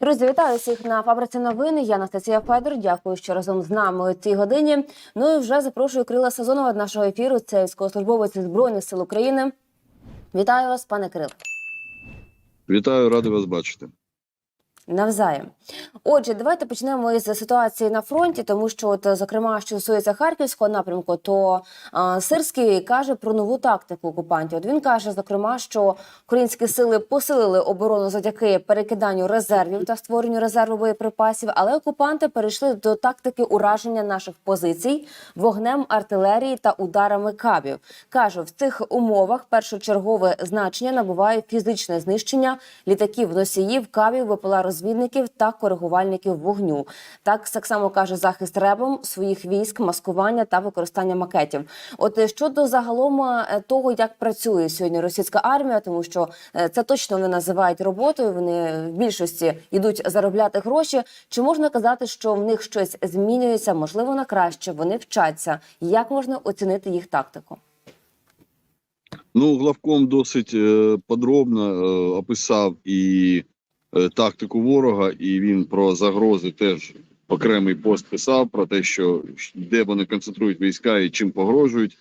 Друзі, вітаю всіх на фабриці новини. Я Анастасія Федор. Дякую, що разом з нами у цій годині. Ну і вже запрошую Крила Сазонова до нашого ефіру. Це військовослужбовець Збройних сил України. Вітаю вас, пане Крил. Вітаю, радий вас бачити. Навзаєм. Отже, давайте почнемо із ситуації на фронті, тому що, от, зокрема, що стосується харківського напрямку, то а, Сирський каже про нову тактику окупантів. От він каже, зокрема, що українські сили посилили оборону завдяки перекиданню резервів та створенню резерву боєприпасів, але окупанти перейшли до тактики ураження наших позицій вогнем артилерії та ударами кабів. каже, в цих умовах першочергове значення набуває фізичне знищення літаків, носіїв, кабів, ВПЛА розвідників та коригувальників вогню. Так так само каже захист ребом своїх військ, маскування та використання макетів. От е, щодо загалом е, того, як працює сьогодні російська армія, тому що е, це точно вони називають роботою. Вони в більшості йдуть заробляти гроші. Чи можна казати, що в них щось змінюється? Можливо, на краще вони вчаться. Як можна оцінити їх тактику? Ну, главком досить подробно описав і тактику ворога, і він про загрози теж окремий пост писав про те, що де вони концентрують війська і чим погрожують.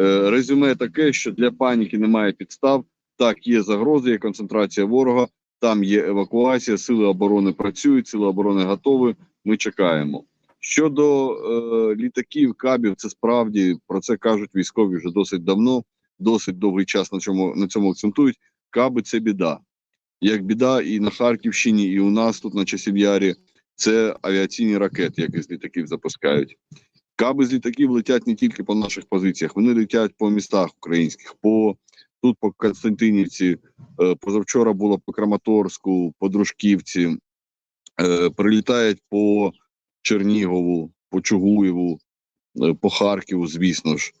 Е, резюме таке, що для паніки немає підстав. Так, є загрози, є концентрація ворога, там є евакуація, сили оборони працюють, сили оборони готові. Ми чекаємо. Щодо е, літаків, кабів, це справді про це кажуть військові вже досить давно, досить довгий час на цьому на цьому акцентують. Каби це біда. Як біда, і на Харківщині, і у нас тут на Часів'ярі це авіаційні ракети, які з літаків запускають. Каби з літаків летять не тільки по наших позиціях, вони летять по містах українських, по тут по Константинівці, е, позавчора було по Краматорську, по Дружківці, е, прилітають по Чернігову, по Чугуєву, е, по Харкову, звісно ж.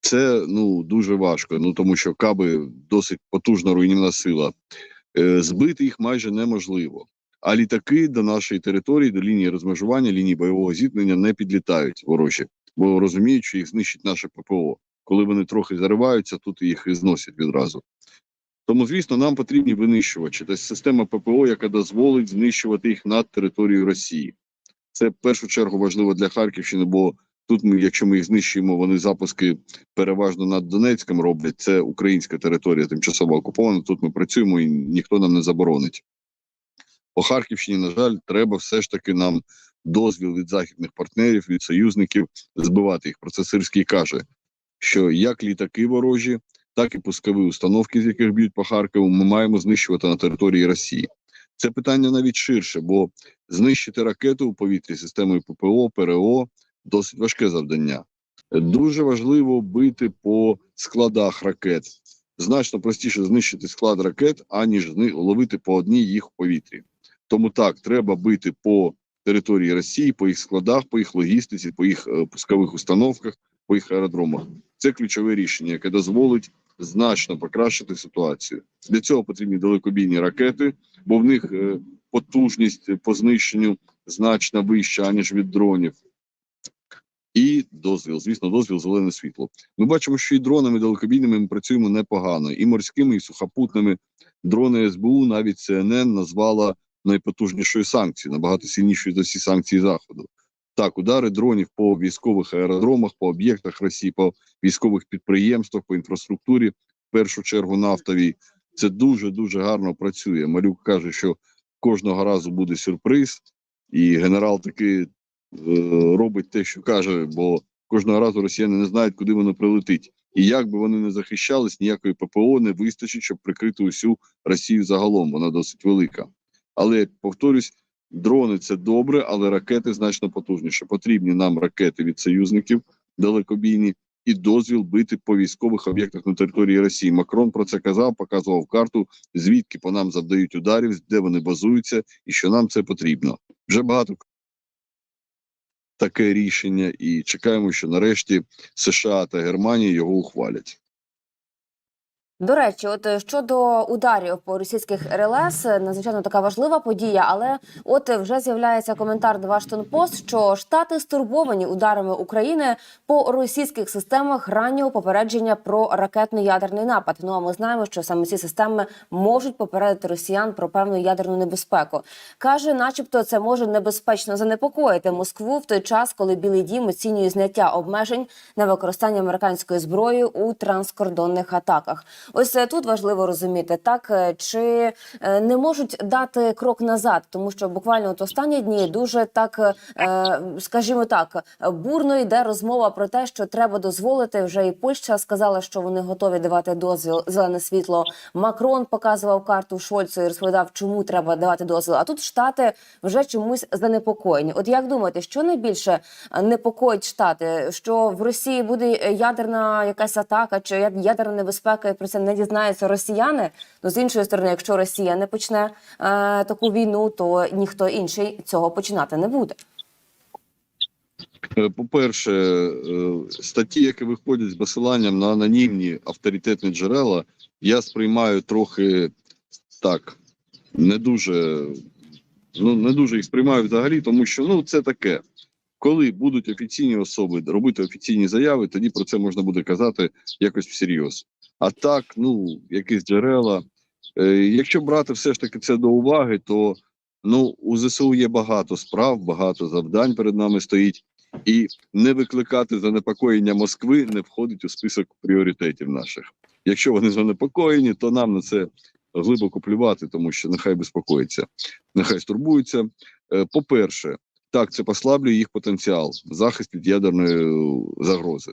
Це ну дуже важко. Ну тому що каби досить потужна руйнівна сила. Е, збити їх майже неможливо. А літаки до нашої території, до лінії розмежування, лінії бойового зіткнення не підлітають ворожі, бо розуміють, що їх знищить наше ППО. Коли вони трохи зариваються, тут їх і зносять відразу. Тому, звісно, нам потрібні винищувачі. Тобто система ППО, яка дозволить знищувати їх над територією Росії. Це в першу чергу важливо для Харківщини, бо тут ми, якщо ми їх знищуємо, вони запуски переважно над Донецьком роблять. Це українська територія тимчасово окупована. Тут ми працюємо і ніхто нам не заборонить. По Харківщині, на жаль, треба все ж таки нам дозвіл від західних партнерів, від союзників збивати їх. Про це Сирський каже, що як літаки ворожі, так і пускові установки, з яких б'ють по Харкову, ми маємо знищувати на території Росії. Це питання навіть ширше, бо знищити ракету у повітрі системою ППО, ПРО досить важке завдання. Дуже важливо бити по складах ракет. Значно простіше знищити склад ракет, аніж ловити по одній їх у повітрі. Тому так, треба бити по території Росії, по їх складах, по їх логістиці, по їх е, пускових установках, по їх аеродромах. Це ключове рішення, яке дозволить значно покращити ситуацію. Для цього потрібні далекобійні ракети, бо в них е, потужність по знищенню значно вища, аніж від дронів. І дозвіл, звісно, дозвіл зелене світло. Ми бачимо, що і дронами далекобійними ми працюємо непогано, і морськими, і сухопутними. Дрони СБУ навіть ЦНН назвала найпотужнішою санкцією, набагато сильнішою за всі санкції заходу. Так, удари дронів по військових аеродромах, по об'єктах Росії, по військових підприємствах, по інфраструктурі, в першу чергу нафтовій. Це дуже дуже гарно працює. Малюк каже, що кожного разу буде сюрприз, і генерал таки робить те, що каже, бо кожного разу росіяни не знають, куди воно прилетить. І як би вони не захищались, ніякої ППО не вистачить, щоб прикрити усю Росію загалом. Вона досить велика. Але повторюсь, дрони це добре, але ракети значно потужніше. Потрібні нам ракети від союзників далекобійні і дозвіл бити по військових об'єктах на території Росії. Макрон про це казав, показував карту, звідки по нам завдають ударів, де вони базуються, і що нам це потрібно. Вже багато таке рішення, і чекаємо, що нарешті США та Германія його ухвалять. До речі, от е, щодо ударів по російських РЛС, е, надзвичайно така важлива подія. Але от е, вже з'являється коментар до Вашингтон Пост, що штати стурбовані ударами України по російських системах раннього попередження про ракетно-ядерний напад. Ну а ми знаємо, що саме ці системи можуть попередити росіян про певну ядерну небезпеку. каже, начебто, це може небезпечно занепокоїти Москву в той час, коли Білий Дім оцінює зняття обмежень на використання американської зброї у транскордонних атаках. Ось е, тут важливо розуміти, так е, чи е, не можуть дати крок назад, тому що буквально от останні дні дуже так, скажімо так, бурно йде розмова про те, що треба дозволити. Вже і Польща сказала, що вони готові давати дозвіл зелене світло. Макрон показував карту Шольцу і розповідав, чому треба давати дозвіл. А тут штати вже чомусь занепокоєні. От як думаєте, що найбільше непокоїть штати? Що в Росії буде ядерна якась атака чи ядерна небезпека, і про це не дізнаються росіяни? Ну з іншої сторони, якщо Росія не почне е, таку війну, то ніхто інший цього починати не буде. Е, По-перше, е, статті, які виходять з посиланням на анонімні авторитетні джерела, я сприймаю трохи так, не дуже, ну не дуже їх сприймаю взагалі, тому що ну це таке. Коли будуть офіційні особи робити офіційні заяви, тоді про це можна буде казати якось всерйоз. А так, ну, якісь джерела. Е, якщо брати все ж таки це до уваги, то ну у ЗСУ є багато справ, багато завдань перед нами стоїть і не викликати занепокоєння Москви не входить у список пріоритетів наших. Якщо вони занепокоєні, то нам на це глибоко плювати, тому що нехай безпокоїться, нехай стурбуються. Е, По-перше, так, це послаблює їх потенціал захист від ядерної е, загрози.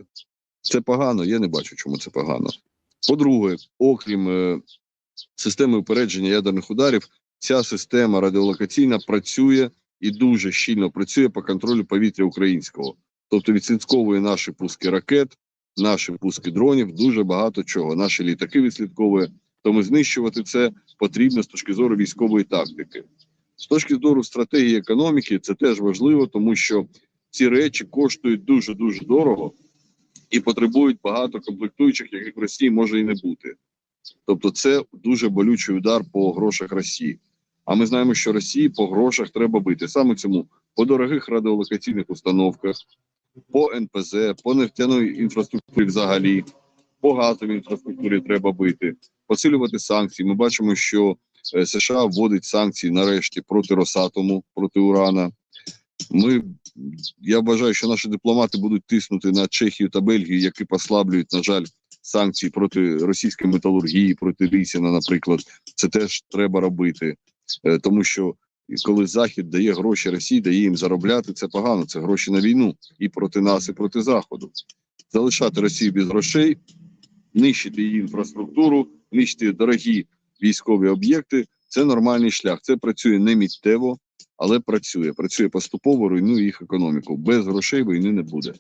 Це погано, я не бачу, чому це погано. По-друге, окрім е, системи упередження ядерних ударів, ця система радіолокаційна працює і дуже щільно працює по контролю повітря українського, тобто відслідковує наші пуски ракет, наші пуски дронів, дуже багато чого. Наші літаки відслідковує. Тому знищувати це потрібно з точки зору військової тактики. З точки зору стратегії економіки, це теж важливо, тому що ці речі коштують дуже дуже дорого і потребують багато комплектуючих, яких в Росії може і не бути. Тобто, це дуже болючий удар по грошах Росії. А ми знаємо, що Росії по грошах треба бити саме цьому по дорогих радіолокаційних установках, по НПЗ, по нефтяної інфраструктурі взагалі, по газовій інфраструктурі треба бити, посилювати санкції. Ми бачимо, що е, США вводить санкції нарешті проти Росатому, проти Урана. Ми я вважаю, що наші дипломати будуть тиснути на Чехію та Бельгію, які послаблюють, на жаль, санкції проти російської металургії, проти Лісіна, наприклад. Це теж треба робити, Е, тому що коли Захід дає гроші Росії, дає їм заробляти, це погано. Це гроші на війну і проти нас, і проти Заходу. Залишати Росію без грошей, нищити її інфраструктуру, нищити дорогі військові об'єкти. Це нормальний шлях. Це працює не миттєво, але працює. Працює поступово, руйнує їх економіку. Без грошей війни не буде.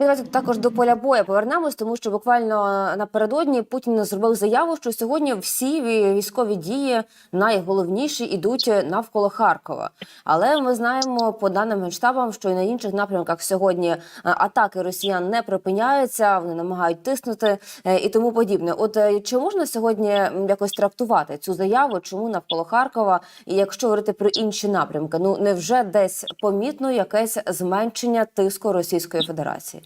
І Давайте також до поля бою повернемось, тому що буквально напередодні Путін зробив заяву, що сьогодні всі військові дії найголовніші ідуть навколо Харкова. Але ми знаємо по даним генштабам, що і на інших напрямках сьогодні е, атаки росіян не припиняються, вони намагають тиснути е, і тому подібне. От е, чи можна сьогодні якось трактувати цю заяву? Чому навколо Харкова? І якщо говорити про інші напрямки, ну невже десь помітно якесь зменшення тиску Російської Федерації?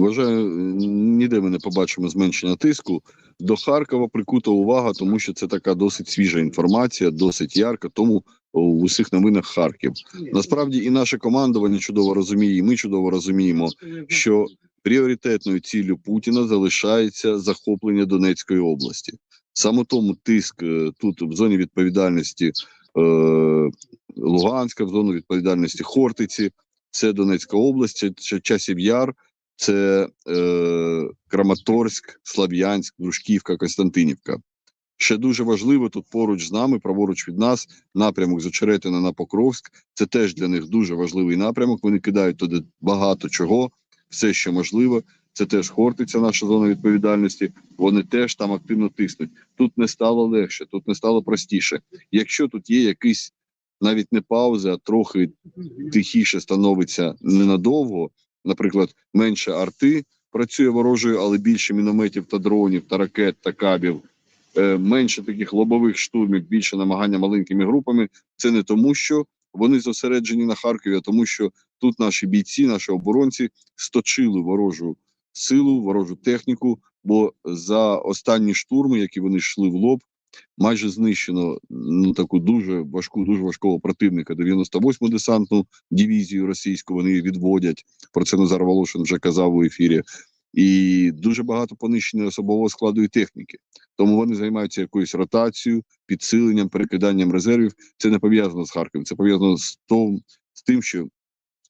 Вважаю, ніде ми не побачимо зменшення тиску. До Харкова прикута увага, тому що це така досить свіжа інформація, досить ярка. Тому в усіх новинах Харків. Насправді і наше командування чудово розуміє, і ми чудово розуміємо, що пріоритетною ціллю Путіна залишається захоплення Донецької області. Саме тому тиск е, тут в зоні відповідальності е, Луганська, в зону відповідальності Хортиці, це Донецька область, це Часів Яр, це е, Краматорськ, Слав'янськ, Дружківка, Константинівка. Ще дуже важливо тут поруч з нами, праворуч від нас, напрямок з Очеретина на Покровськ. Це теж для них дуже важливий напрямок. Вони кидають туди багато чого, все, що можливо. Це теж Хортиця, наша зона відповідальності. Вони теж там активно тиснуть. Тут не стало легше, тут не стало простіше. Якщо тут є якийсь навіть не пауза, а трохи тихіше становиться ненадовго, наприклад, менше арти, працює ворожою, але більше мінометів та дронів, та ракет та кабів. Е, менше таких лобових штурмів, більше намагання маленькими групами. Це не тому, що вони зосереджені на Харкові, а тому, що тут наші бійці, наші оборонці сточили ворожу силу, ворожу техніку. Бо за останні штурми, які вони йшли в лоб, майже знищено ну таку дуже важку, дуже важкого противника. 98-му десантну дивізію російську вони відводять. Про це Назар Волошин вже казав у ефірі. І дуже багато понищення особового складу і техніки. Тому вони займаються якоюсь ротацією, підсиленням, перекиданням резервів. Це не пов'язано з Харковом. Це пов'язано з з тим, що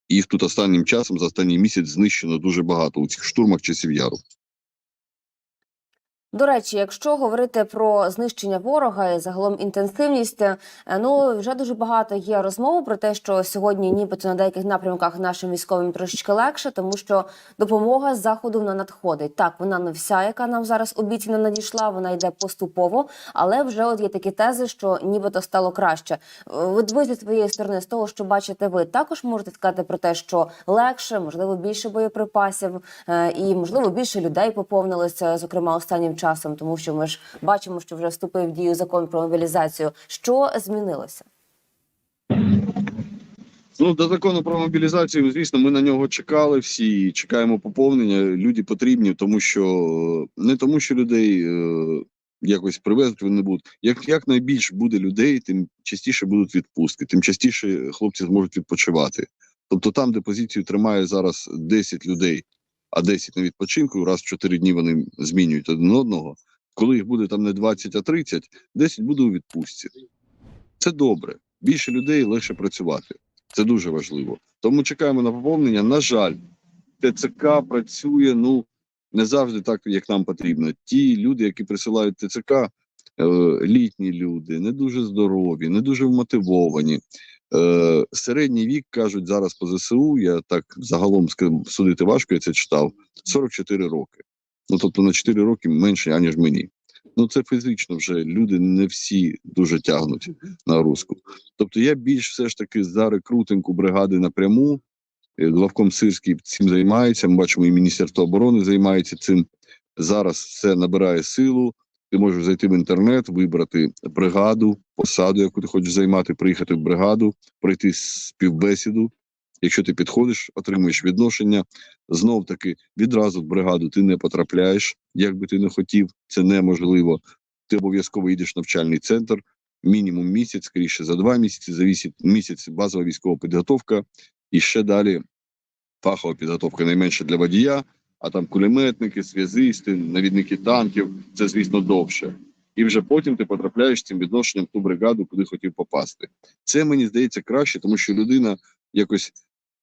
їх тут останнім часом за останній місяць знищено дуже багато у цих штурмах часів яру. До речі, якщо говорити про знищення ворога і загалом інтенсивність, е, ну вже дуже багато є розмов про те, що сьогодні, нібито на деяких напрямках нашим військовим трошечки легше, тому що допомога з заходу вона надходить. Так, вона не вся, яка нам зараз обіцяна надійшла, вона йде поступово, але вже от є такі тези, що нібито стало краще. От ви зі своєї сторони, з того, що бачите, ви також можете сказати про те, що легше, можливо, більше боєприпасів е, і можливо більше людей поповнилося, зокрема останнім часом, тому що ми ж бачимо, що вже вступив в дію закон про мобілізацію. Що змінилося? Ну, до закону про мобілізацію, звісно, ми на нього чекали всі, чекаємо поповнення. Люди потрібні, тому що не тому, що людей е, якось привезуть, вони будуть. Як, як найбільше буде людей, тим частіше будуть відпустки, тим частіше хлопці зможуть відпочивати. Тобто там, де позицію тримає зараз 10 людей, а 10 на відпочинку, раз в 4 дні вони змінюють один одного. Коли їх буде там не 20, а 30, 10 буде у відпустці. Це добре. Більше людей легше працювати. Це дуже важливо. Тому чекаємо на поповнення. На жаль, ТЦК працює ну не завжди так, як нам потрібно. Ті люди, які присилають ТЦК, е, літні люди, не дуже здорові, не дуже вмотивовані. Е, середній вік кажуть зараз по ЗСУ. Я так загалом судити важко, я це читав 44 роки. Ну тобто на 4 роки менше, аніж мені. Ну це фізично вже люди не всі дуже тягнуть на руську. Тобто я більш все ж таки за рекрутинг бригади напряму. Е, Главком Сирський цим займається. Ми бачимо, і Міністерство оборони займається цим. Зараз все набирає силу. Ти можеш зайти в інтернет, вибрати бригаду, посаду, яку ти хочеш займати, приїхати в бригаду, пройти співбесіду. Якщо ти підходиш, отримуєш відношення. Знов таки відразу в бригаду ти не потрапляєш, як би ти не хотів, це неможливо. Ти обов'язково йдеш в навчальний центр, мінімум місяць, скоріше за два місяці, за місяць базова військова підготовка, і ще далі фахова підготовка найменше для водія, а там кулеметники, зв'язисти, навідники танків це, звісно, довше. І вже потім ти потрапляєш цим відношенням ту бригаду, куди хотів попасти. Це мені здається краще, тому що людина якось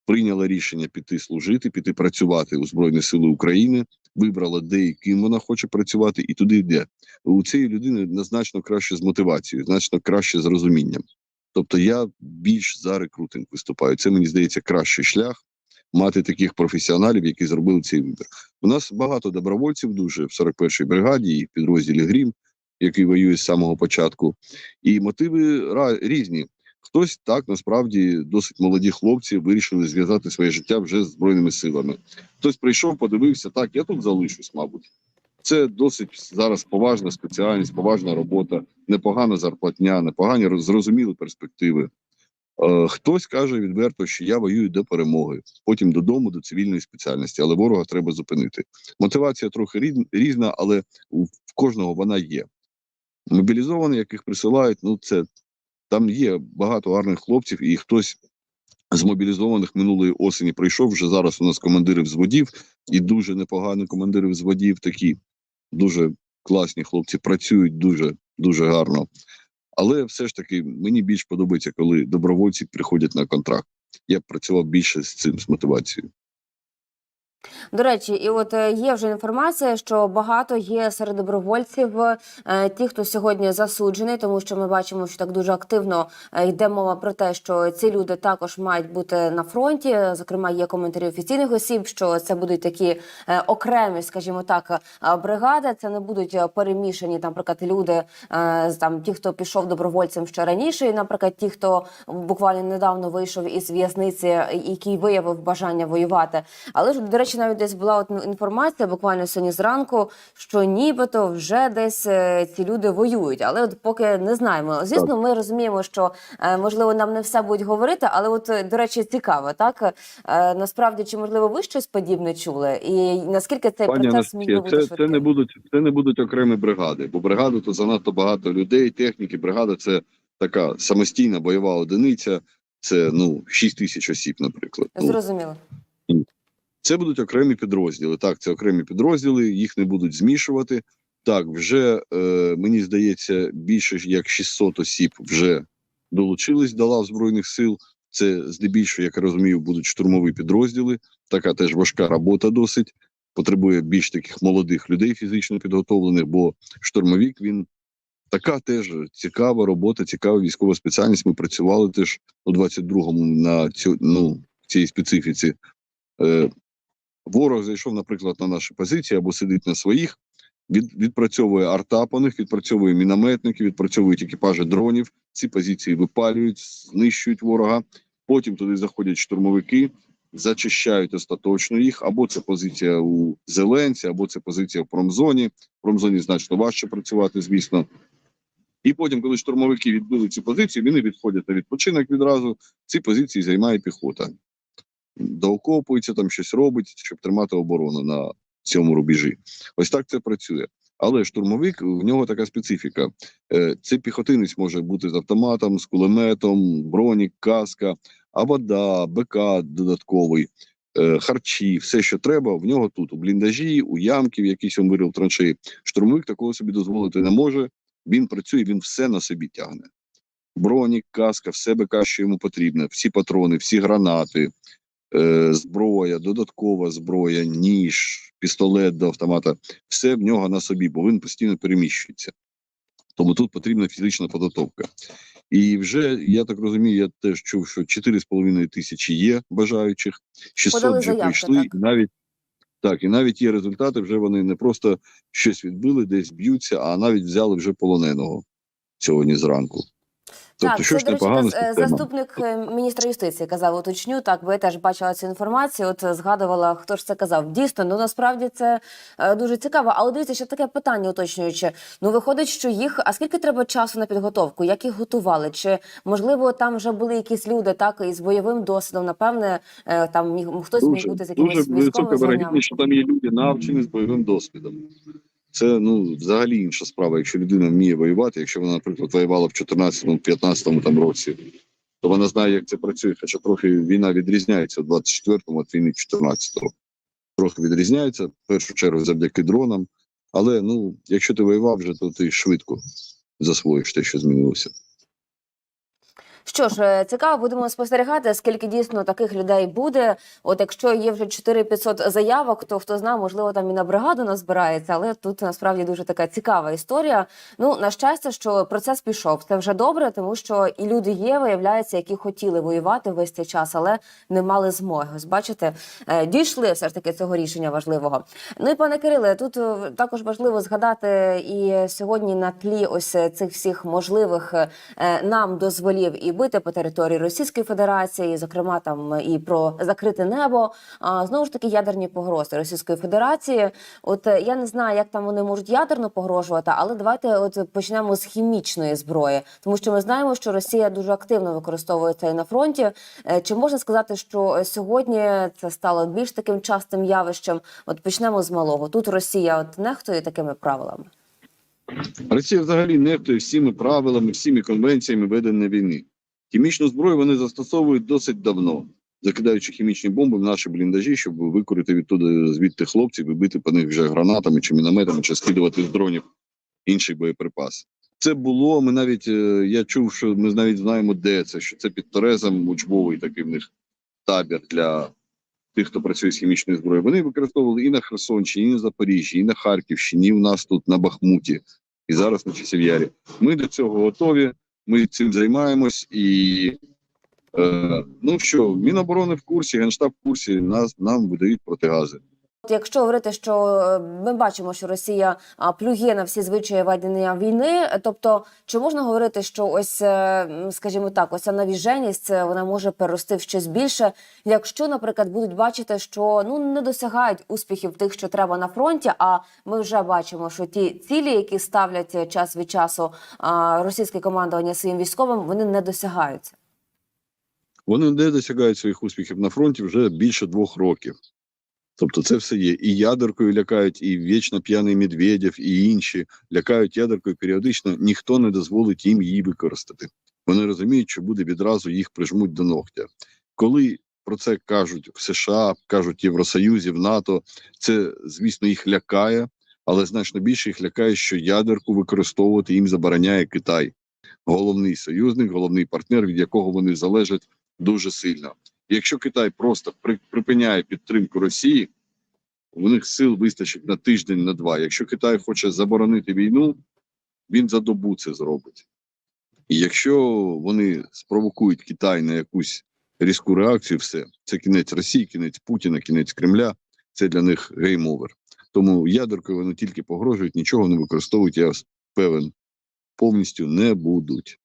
прийняла рішення піти служити, піти працювати у Збройні Сили України, вибрала де і ким вона хоче працювати, і туди йде. У цієї людини значно краще з мотивацією, значно краще з розумінням.Тобто я більш за рекрутинг виступаю. Це мені здається кращий шлях мати таких професіоналів, які зробили цей вибір. У нас багато добровольців дуже в 41-й бригаді і підрозділі Грім, який воює з самого початку. І мотиви різні. Хтось так насправді досить молоді хлопці вирішили зв'язати своє життя вже з збройними силами. Хтось прийшов, подивився, так я тут залишусь, мабуть. Це досить зараз поважна спеціальність, поважна робота, непогана зарплатня, непогані роз- зрозумілі перспективи. Е, Хтось каже відверто, що я воюю до перемоги, потім додому, до цивільної спеціальності, але ворога треба зупинити. Мотивація трохи різна, але в кожного вона є. Мобілізовані, яких присилають, ну це там є багато гарних хлопців, і хтось з мобілізованих минулої осені прийшов. Вже зараз у нас командири взводів, і дуже непогані командири взводів, такі дуже класні хлопці, працюють дуже дуже гарно. Але все ж таки мені більш подобається, коли добровольці приходять на контракт. Я працював більше з цим з мотивацією. До речі, і от е, є вже інформація, що багато є серед добровольців е, ті, хто сьогодні засуджений, тому що ми бачимо, що так дуже активно е, йде мова про те, що ці люди також мають бути на фронті. Зокрема, є коментарі офіційних осіб, що це будуть такі окремі, скажімо так, бригади. Це не будуть перемішані, наприклад, люди там ті, хто пішов добровольцем ще раніше, і, наприклад, ті, хто буквально недавно вийшов із в'язниці, який виявив бажання воювати. Але ж до речі, навіть навіть десь була от інформація буквально сьогодні зранку, що нібито вже десь е, ці люди воюють, але от поки не знаємо. Звісно, ми розуміємо, що е, можливо нам не все будуть говорити, але от е, до речі, цікаво, так насправді чи можливо ви щось подібне чули, і наскільки цей Пані процес міг бути це, це не будуть це не будуть окремі бригади, бо бригади то занадто багато людей, техніки. Бригада це така самостійна бойова одиниця. Це ну 6 тисяч осіб, наприклад. Ну, Зрозуміло. Це будуть окремі підрозділи. Так, це окремі підрозділи, їх не будуть змішувати. Так, вже е, мені здається, більше як 600 осіб вже долучились до лав збройних сил. Це здебільшого, як я розумію, будуть штурмові підрозділи. Така теж важка робота досить. Потребує більш таких молодих людей, фізично підготовлених, бо штурмовік він така теж цікава робота, цікава військова спеціальність. Ми працювали теж у 22-му на цю ну цій специфіці. Е, ворог зайшов, наприклад, на наші позиції або сидить на своїх, від, відпрацьовує арта по них, відпрацьовує мінометники, відпрацьовують екіпажі дронів. Ці позиції випалюють, знищують ворога. Потім туди заходять штурмовики, зачищають остаточно їх. Або це позиція у Зеленці, або це позиція в промзоні. В промзоні значно важче працювати, звісно. І потім, коли штурмовики відбили ці позиції, вони відходять на відпочинок відразу. Ці позиції займає піхота доокопується, там щось робить, щоб тримати оборону на цьому рубежі. Ось так це працює. Але штурмовик в нього така специфіка. Е, Це піхотинець може бути з автоматом, з кулеметом, бронік, каска, а вода, БК додатковий, е, харчі, все, що треба, в нього тут у бліндажі, у ямки, в якійсь він вирив траншеї. Штурмовик такого собі дозволити не може. Він працює, він все на собі тягне. Бронік, каска, все БК, що йому потрібно, всі патрони, всі гранати, зброя, додаткова зброя, ніж, пістолет до автомата, все в нього на собі, бо він постійно переміщується. Тому тут потрібна фізична підготовка. І вже я так розумію, я теж чув, що 4,5 тисячі є бажаючих, 600 Подали вже заявки, прийшли, так. і навіть так, і навіть є результати. Вже вони не просто щось відбили, десь б'ються, а навіть взяли вже полоненого сьогодні зранку. Тобто, так, що це, ж каз- е, заступник е, міністра юстиції казав, уточню, так, бо я теж бачила цю інформацію, от е, згадувала, хто ж це казав. Дійсно, ну насправді це е, дуже цікаво. Але дивіться, ще таке питання уточнююче. Ну, виходить, що їх, а скільки треба часу на підготовку? Як їх готували? Чи можливо там вже були якісь люди, так, із бойовим досвідом, напевне, е, там міг хтось міг бути з якимись дуже висока військовими що там є люди навчені з бойовим досвідом. Це ну взагалі інша справа. Якщо людина вміє воювати, якщо вона, наприклад, воювала в 14-15 там році, то вона знає, як це працює. Хоча трохи війна відрізняється в 24-му від війни 14-го. Трохи відрізняється в першу чергу завдяки дронам. Але ну, якщо ти воював вже, то ти швидко засвоїш те, що змінилося. Що ж, е, цікаво, будемо спостерігати, скільки дійсно таких людей буде. От якщо є вже 4-500 заявок, то хто знає, можливо, там і на бригаду назбирається, але тут насправді дуже така цікава історія. Ну, на щастя, що процес пішов. Це вже добре, тому що і люди є, виявляється, які хотіли воювати весь цей час, але не мали змоги. Ось бачите, е, дійшли все ж таки цього рішення важливого. Ну і пане Кириле, тут е, також важливо згадати і сьогодні на тлі ось цих всіх можливих нам дозволів і бити по території Російської Федерації, зокрема там і про закрите небо. А знову ж таки ядерні погрози Російської Федерації. От е, я не знаю, як там вони можуть ядерно погрожувати, але давайте от почнемо з хімічної зброї, тому що ми знаємо, що Росія дуже активно використовує це і на фронті. Е, Чи можна сказати, що е, сьогодні це стало більш таким частим явищем? От почнемо з малого. Тут Росія от нехтує такими правилами. Росія взагалі нехтує всіми правилами, всіми конвенціями ведення війни. Хімічну зброю вони застосовують досить давно, закидаючи хімічні бомби в наші бліндажі, щоб викорити відтуди звідти хлопців і бити по них вже гранатами чи мінометами, чи скидувати з дронів інший боєприпас. Це було. Ми навіть е, я чув, що ми навіть знаємо, де це. Що це під Терезом учбовий такий в них табір для тих, хто працює з хімічною зброєю. Вони використовували і на Херсонщині, і на Запоріжжі, і на Харківщині, і у нас тут на Бахмуті, і зараз на Часів'ярі. Ми до цього готові. Ми цим займаємось і е, ну що, Міноборони в курсі, Генштаб в курсі, нас нам видають протигази. Якщо говорити, що е, ми бачимо, що Росія плює на всі звичаї ведення війни, тобто чи можна говорити, що ось, е, скажімо так, ось ця навіженість е, вона може перерости в щось більше, якщо, наприклад, будуть бачити, що ну не досягають успіхів тих, що треба на фронті. А ми вже бачимо, що ті цілі, які ставлять час від часу російське командування своїм військовим, вони не досягаються. Вони не досягають своїх успіхів на фронті вже більше двох років. Тобто, це все є. І ядеркою лякають, і вічно п'яний Медведєв, і інші лякають ядеркою періодично. Ніхто не дозволить їм її використати. Вони розуміють, що буде відразу їх прижмуть до ногтя. Коли про це кажуть в США, кажуть в Євросоюзі, в НАТО, це звісно їх лякає, але значно більше їх лякає, що ядерку використовувати їм забороняє Китай, головний союзник, головний партнер, від якого вони залежать дуже сильно. Якщо Китай просто припиняє підтримку Росії, у них сил вистачить на тиждень, на два. Якщо Китай хоче заборонити війну, він за добу це зробить. І якщо вони спровокують Китай на якусь різку реакцію, все це кінець Росії, кінець Путіна, кінець Кремля. Це для них гейм-овер. Тому ядеркою вони тільки погрожують, нічого не використовують. Я певен, повністю не будуть.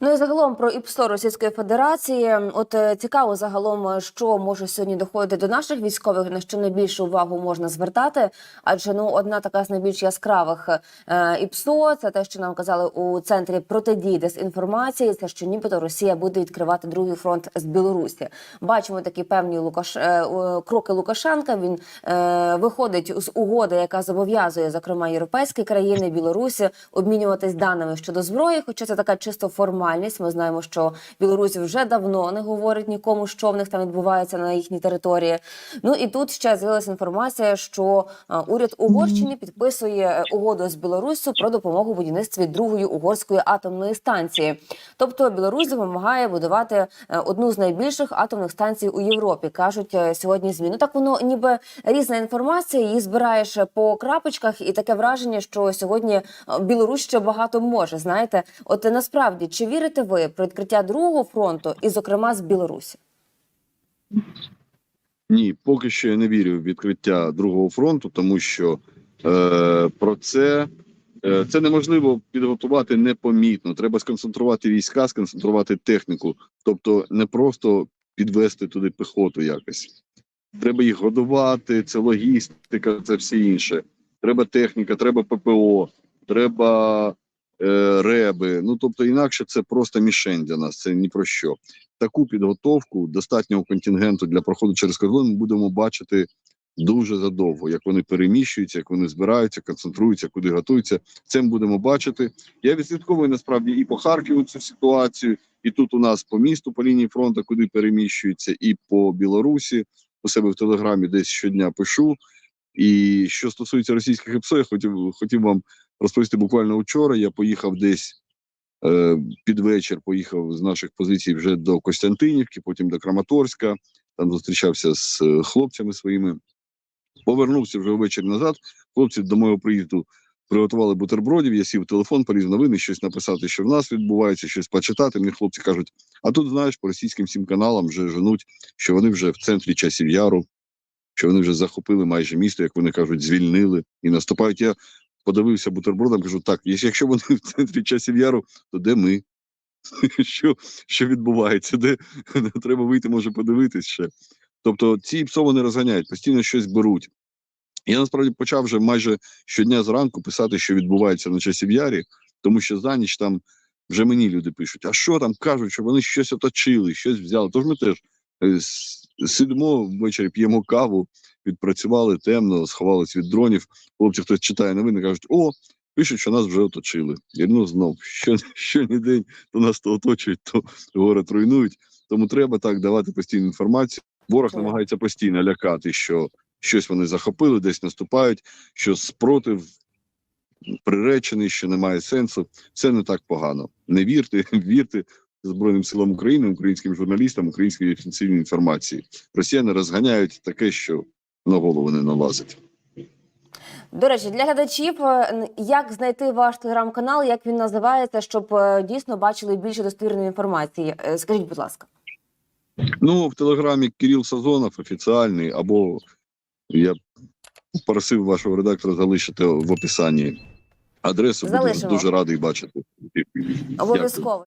Ну і загалом про ІПСО Російської Федерації. От е, цікаво загалом, е, що може сьогодні доходити до наших військових, на що найбільшу увагу можна звертати. Адже ну одна така з найбільш яскравих е, ІПСО, це те, що нам казали у центрі протидії дезінформації. Це що нібито Росія буде відкривати другий фронт з Білорусі. Бачимо такі певні Лукаш кроки Лукашенка. Він е, виходить з угоди, яка зобов'язує зокрема європейські країни Білорусі обмінюватись даними щодо зброї. Хоча це така чисто формальність. Ми знаємо, що Білорусь вже давно не говорить нікому, що в них там відбувається на їхній території. Ну і тут ще з'явилася інформація, що уряд Угорщини підписує угоду з Білоруссю про допомогу будівництві другої угорської атомної станції. Тобто Білорусь вимагає будувати е, одну з найбільших атомних станцій у Європі. кажуть е, сьогодні ЗМІ. Ну так воно ніби різна інформація. Її збираєш по крапочках, і таке враження, що сьогодні е, Білорусь ще багато може. Знаєте, от насправді чи вірите ви про відкриття другого фронту, і зокрема з Білорусі? Ні, поки що я не вірю в відкриття другого фронту, тому що е, про це, е, це неможливо підготувати непомітно. Треба сконцентрувати війська, сконцентрувати техніку, тобто не просто підвести туди піхоту якось. Треба їх годувати, це логістика, це все інше. Треба техніка, треба ППО, треба реби. Ну тобто, інакше це просто мішень для нас. Це ні про що таку підготовку достатнього контингенту для проходу через кордон ми будемо бачити дуже задовго, як вони переміщуються, як вони збираються, концентруються, куди готуються. Це ми будемо бачити. Я відслідковую насправді і по Харкову цю ситуацію, і тут у нас по місту, по лінії фронту, куди переміщуються, і по Білорусі. У себе в телеграмі десь щодня пишу. І що стосується російських ЕПСО, я хотів хотів вам розповісти буквально вчора. Я поїхав десь Е, під вечір поїхав з наших позицій вже до Костянтинівки, потім до Краматорська. Там зустрічався з е, хлопцями своїми. Повернувся вже ввечері назад. Хлопці до мого приїзду приготували бутербродів. Я сів телефон, поліз новини, щось написати, що в нас відбувається, щось почитати. Мені хлопці кажуть: а тут, знаєш, по російським всім каналам вже женуть, що вони вже в центрі часів яру, що вони вже захопили майже місто, як вони кажуть, звільнили і наступають. Я подивився бутербродом, кажу, так, якщо вони в центрі часів яру, то де ми? Що що відбувається? Де треба вийти, може подивитись ще. Тобто ці псо вони розганяють, постійно щось беруть. Я насправді почав вже майже щодня зранку писати, що відбувається на часів ярі, тому що за ніч там вже мені люди пишуть: а що там кажуть, що вони щось оточили, щось взяли. Тож ми теж сидимо ввечері, п'ємо каву, відпрацювали темно, сховались від дронів. Хлопці, хтось читає новини, кажуть, о, пишуть, що нас вже оточили. І ну знов, що, що ні день, то нас то оточують, то город руйнують. Тому треба так давати постійну інформацію. Ворог Так. намагається постійно лякати, що щось вони захопили, десь наступають, що спротив приречений, що немає сенсу. Це не так погано. Не вірте, вірте Збройним силам України, українським журналістам, українській офіційній інформації. Росіяни розганяють таке, що на голову не налазить. До речі, для глядачів, е, як знайти ваш телеграм-канал, як він називається, щоб е, дійсно бачили більше достовірної інформації? Е, Скажіть, будь ласка. Ну, в телеграмі Кирил Сазонов офіціальний, або я просив вашого редактора залишити в описанні адресу. Буду дуже радий бачити. Обов'язково.